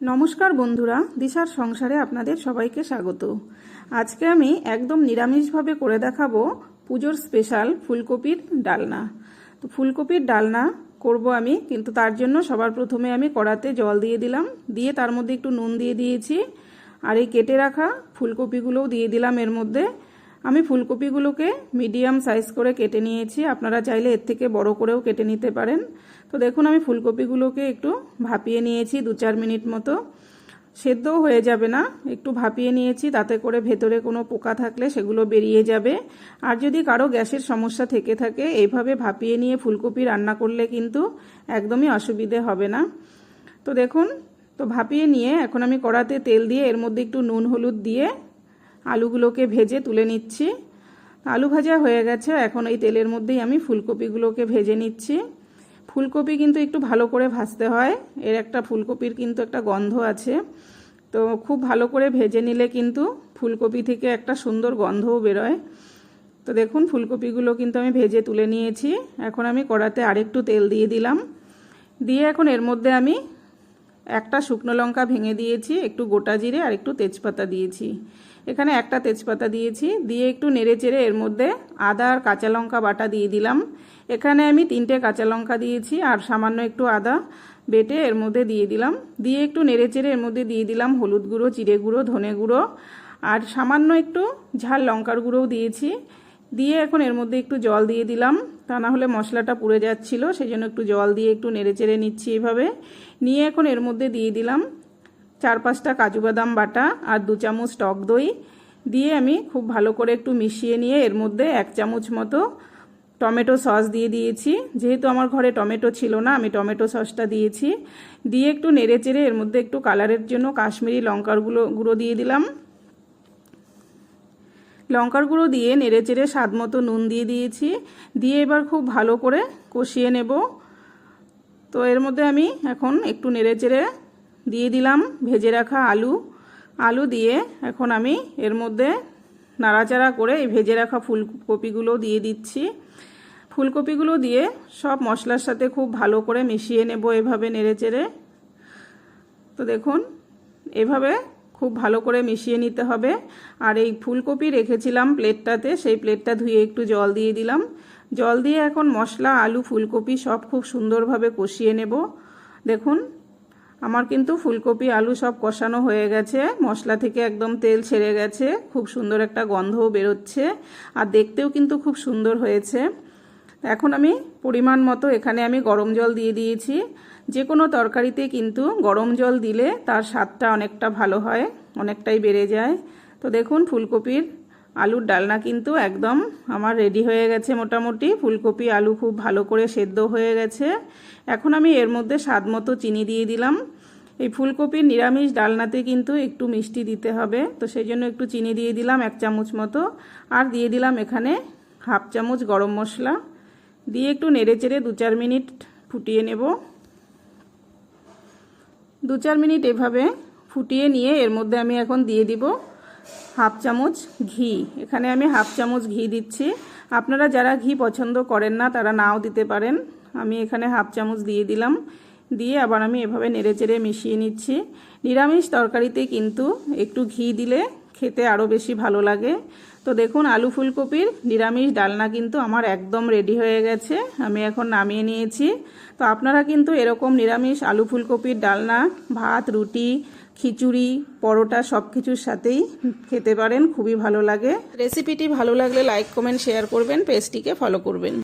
নমস্কার বন্ধুরা, দিশার সংসারে আপনাদের সবাইকে স্বাগত। আজকে আমি একদম নিরামিষভাবে করে দেখাবো পুজোর স্পেশাল ফুলকপির ডালনা। তো ফুলকপির ডালনা করব আমি, কিন্তু তার জন্য সবার প্রথমে আমি কড়াতে জল দিয়ে দিলাম, দিয়ে তার মধ্যে একটু নুন দিয়ে দিয়েছি, আর এই কেটে রাখা ফুলকপিগুলোও দিয়ে দিলাম এর মধ্যে। আমি ফুলকপিগুলোকে মিডিয়াম সাইজ করে কেটে নিয়েছি। আপনারা চাইলে এর থেকে বড় করেও কেটে নিতে পারেন। তো দেখুন, আমি ফুলকপিগুলোকে একটু ভাপিয়ে নিয়েছি দু চার মিনিট মতো। সেদ্ধও হয়ে যাবে না, একটু ভাপিয়ে নিয়েছি, তাতে করে ভেতরে কোনো পোকা থাকলে সেগুলো বেরিয়ে যাবে। আর যদি কারও গ্যাসের সমস্যা থেকে থাকে, এইভাবে ভাপিয়ে নিয়ে ফুলকপি রান্না করলে কিন্তু একদমই অসুবিধে হবে না। তো দেখুন, তো ভাপিয়ে নিয়ে এখন আমি কড়াতে তেল দিয়ে এর মধ্যে একটু নুন, হলুদ দিয়ে আলুগুলোকে ভেজে তুলে নিচ্ছি। আলু ভাজা হয়ে গেছে, এখন এই তেলের মধ্যেই আমি ফুলকপিগুলোকে ভেজে নিচ্ছি। ফুলকপি কিন্তু একটু ভালো করে ভাজতে হয়, এর একটা ফুলকপির কিন্তু একটা গন্ধ আছে। তো খুব ভালো করে ভেজে নিলে কিন্তু ফুলকপি থেকে একটা সুন্দর গন্ধও বেরোয়। তো দেখুন, ফুলকপিগুলো কিন্তু আমি ভেজে তুলে নিয়েছি। এখন আমি কড়াতে আরেকটু তেল দিয়ে দিলাম। দিয়ে এখন এর মধ্যে আমি একটা শুকনো লঙ্কা ভেঙে দিয়েছি, একটু গোটা জিরে আর একটু তেজপাতা দিয়েছি। এখানে একটা তেজপাতা দিয়েছি, দিয়ে একটু নেড়ে চেড়ে এর মধ্যে আদা আর কাঁচা লঙ্কা বাটা দিয়ে দিলাম। এখানে আমি তিনটে কাঁচা লঙ্কা দিয়েছি আর সামান্য একটু আদা বেটে এর মধ্যে দিয়ে দিলাম। দিয়ে একটু নেড়ে চেড়ে এর মধ্যে দিয়ে দিলাম হলুদ গুঁড়ো, জিরে গুঁড়ো, ধনে গুঁড়ো। আর সামান্য একটু ঝাল লঙ্কার গুঁড়োও দিয়েছি। দিয়ে এখন এর মধ্যে একটু জল দিয়ে দিলাম। তা না হলে মশলাটা পুড়ে যাচ্ছিল সেই জন্য একটু জল দিয়ে একটু নেড়ে চেড়ে নিচ্ছি এভাবে। নিয়ে এখন এর মধ্যে দিয়ে দিলাম চার পাঁচটা কাজু বাদাম বাটা আর দু চামচ টক দই। দিয়ে আমি খুব ভালো করে একটু মিশিয়ে নিয়ে এর মধ্যে এক চামচ মতো টমেটো সস দিয়ে দিয়েছি। যেহেতু আমার ঘরে টমেটো ছিল না, আমি টমেটো সসটা দিয়েছি। দিয়ে একটু নেড়ে চেড়ে এর মধ্যে একটু কালারের জন্য কাশ্মীরি লঙ্কার গুঁড়ো দিয়ে দিলাম। লঙ্কার গুঁড়ো দিয়ে নেড়ে চেড়ে স্বাদ মতো নুন দিয়ে দিয়েছি। দিয়ে এবার খুব ভালো করে কষিয়ে নেব। তো এর মধ্যে আমি এখন একটু নেড়ে চেড়ে দিয়ে দিলাম ভেজে রাখা আলু। আলু দিয়ে এখন আমি এর মধ্যে নাড়াচাড়া করে এই ভেজে রাখা ফুলকপিগুলো দিয়ে দিচ্ছি। ফুলকপিগুলো দিয়ে সব মশলার সাথে খুব ভালো করে মিশিয়ে নেব এভাবে নেড়ে চেড়ে। তো দেখুন, এভাবে খুব ভালো করে মিশিয়ে নিতে হবে। আর এই ফুলকপি রেখেছিলাম প্লেটটাতে, সেই প্লেটটা ধুয়ে একটু জল দিয়ে দিলাম। জল দিয়ে এখন মশলা, আলু, ফুলকপি সব খুব সুন্দরভাবে কষিয়ে নেব। দেখুন, আমার কিন্তু ফুলকপি, আলু সব কষানো হয়ে গেছে। মশলা থেকে একদম তেল ছেড়ে গেছে। খুব সুন্দর একটা গন্ধও বেরোচ্ছে। আর দেখতেও কিন্তু খুব সুন্দর হয়েছে। এখন আমি পরিমাণ মতো এখানে আমি গরম জল দিয়ে দিয়েছি। যে কোনো তরকারিতে কিন্তু গরম জল দিলে তার স্বাদটা অনেকটা ভালো হয়, অনেকটাই বেড়ে যায়। তো দেখুন, ফুলকপির আলুর ডালনা কিন্তু একদম আমার রেডি হয়ে গেছে মোটামুটি। ফুলকপি আলু খুব ভালো করে সেদ্ধ হয়ে গেছে। এখন আমি এর মধ্যে স্বাদ মতো চিনি দিয়ে দিলাম। এই ফুলকপির নিরামিষ ডালনাতে কিন্তু একটু মিষ্টি দিতে হবে, তো সেই জন্য একটু চিনি দিয়ে দিলাম এক চামচ মতো। আর দিয়ে দিলাম এখানে হাফ চামচ গরম মশলা। দিয়ে একটু নেড়ে চেড়ে দু চার মিনিট ফুটিয়ে নেব। দু চার মিনিট এভাবে ফুটিয়ে নিয়ে এর মধ্যে আমি এখন দিয়ে দিব হাফ চামচ ঘি। এখানে আমি হাফ চামচ ঘি দিচ্ছি। আপনারা যারা ঘি পছন্দ করেন না, তারা নাও দিতে পারেন। আমি এখানে হাফ চামচ দিয়ে দিলাম। দিয়ে আবার আমি এভাবে নেড়ে চেড়ে মিশিয়ে নিচ্ছি। নিরামিষ তরকারিতে কিন্তু একটু ঘি দিলে খেতে আরও বেশি ভালো লাগে। তো দেখুন, আলু ফুলকপির নিরামিষ ডালনা কিন্তু আমার একদম রেডি হয়ে গেছে। আমি এখন নামিয়ে নিয়েছি। তো আপনারা কিন্তু এরকম নিরামিষ আলু ফুলকপির ডালনা, ভাত, রুটি, খিচুড়ি, পরোটা সব কিছুর সাথেই খেতে পারেন, খুবই ভালো লাগে। রেসিপিটি ভালো লাগলে লাইক কমেন্ট শেয়ার করবেন পেজটিকে ফলো করবেন।